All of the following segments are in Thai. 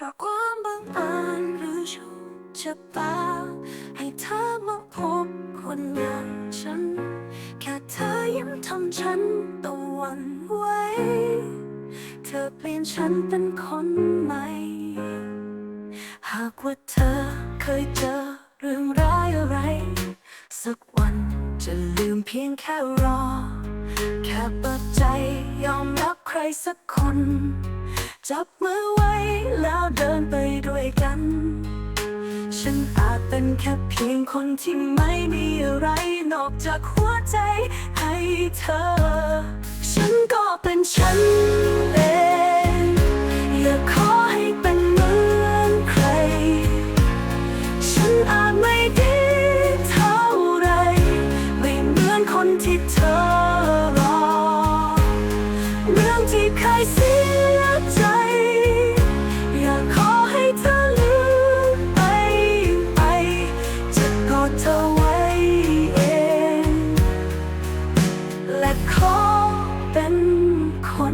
เพราะความบังอิญหรือโชคชะตา ให้เธอมาพบคนอย่างฉัน แค่เธอยิ้มทำฉันต้องหวั่นไหวเธอเปลี่ยนฉันเป็นคนใหม่ หากว่าเธอเคยเจอเรื่องร้ายอะไร สักวันจะลืมเพียงแค่รอ แค่เปิดใจยอมรับใครสักคน จับมือไว้แล้ว เป็นแค่เพียงคนที่ไม่มีอะไรนอกจากหัวใจให้เธอ ฉันก็เป็นฉันเองอย่าขอให้เป็นเหมือนใคร ฉันอาจไม่ดีเท่าไร ไม่เหมือนคนที่เธอ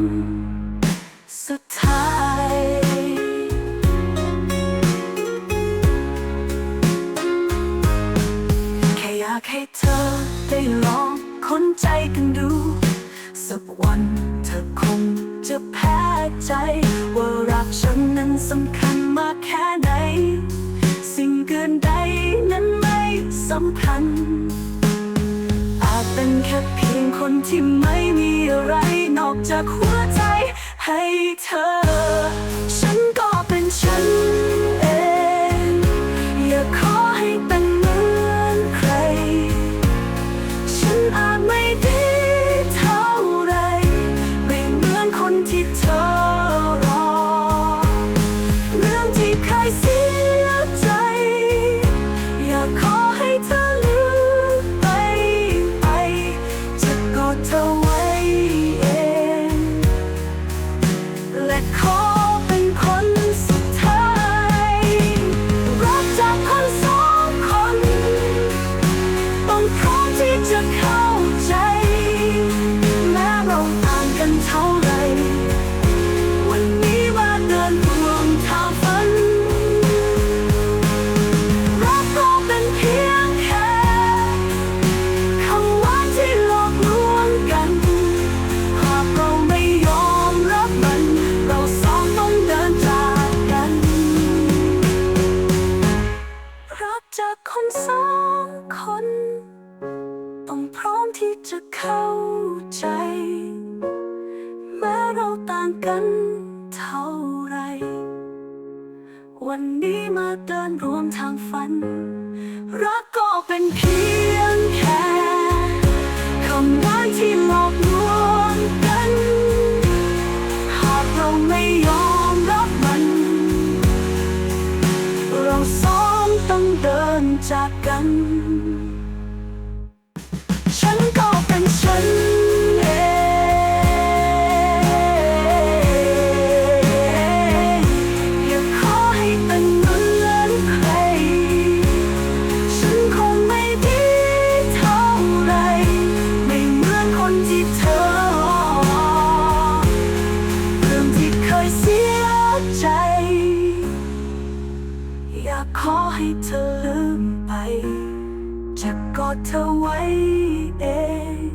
นสุดท้ายแค่อยากให้เธอได้ลองค้นใจกันดู สักวันเธอคงจะแพ้ใจ ว่ารักฉันนั้นสำคัญมากแค่ไหน สิ่งเกินใดนั้นไม่สำคัญอาจเป็นแค่ คนที่ไม่มีอะไรนอกจากหัวใจให้เธอ ฉันก็เป็นฉันเอง อย่าขอให้เป็นเหมือนใคร ฉันอาจไม่ดีเท่าไรไม่เหมือนคนที่เธอรอ เรื่องที่เคยเสีย จะเข้าใจ แม้เราต่างกันเท่าไร วันนี้มาเดินรวมทางฝัน รักก็เป็นเพียงแค่คำหวาที่หลอกลวงกัน หากเราไม่ยอมรับมัน เราสองต้องเดินจากกันากขอให้เธอลืมไป จะกอดเธอไว้เอง